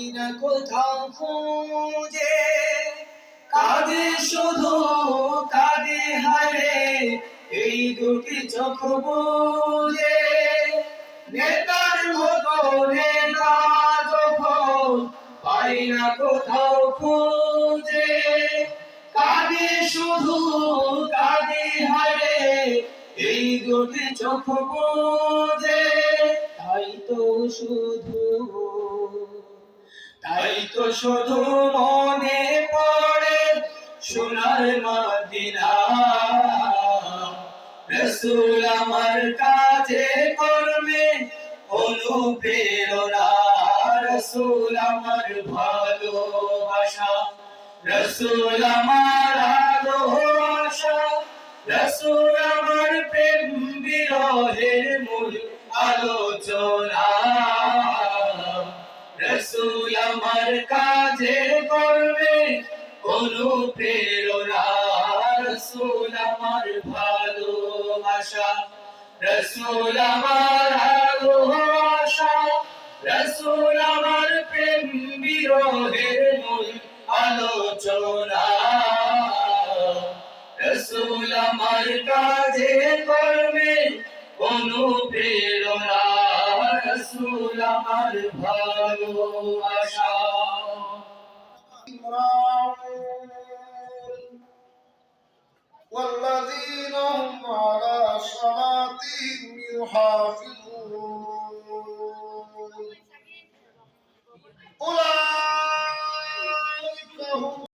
পাই না কোথাও খুঁজে। কাঁদে শুধু, কাঁদে হারে এই দুটি চোখ বুঝে। নেতার মতো নেতা পাই না কোথাও খুঁজে। কাঁদে শুধু, কাঁদে হারে এই দুটি চোখ বুঝে। তাই তো শুধু তাই তো শুধু মনে পড়ে সোনার মদিনা। আমার কাজে করবে অনুপ্রেরণা। ভালোবাসা। রসুল আমার রসুল আমার প্রেম বিরহের মূল আলোচনা। রসুল আমার কাজে করবে অনুপ্রেরণা রসুল আমার ভালোবাসা। রসুল আমার ভালোবাসা, রসুল আমার প্রেম বিরহের মূল আলোচনা। রসুল আমার কাজে করবে রসুল আমার ভালোবাসা والذين هم على صلاتهم يحافظون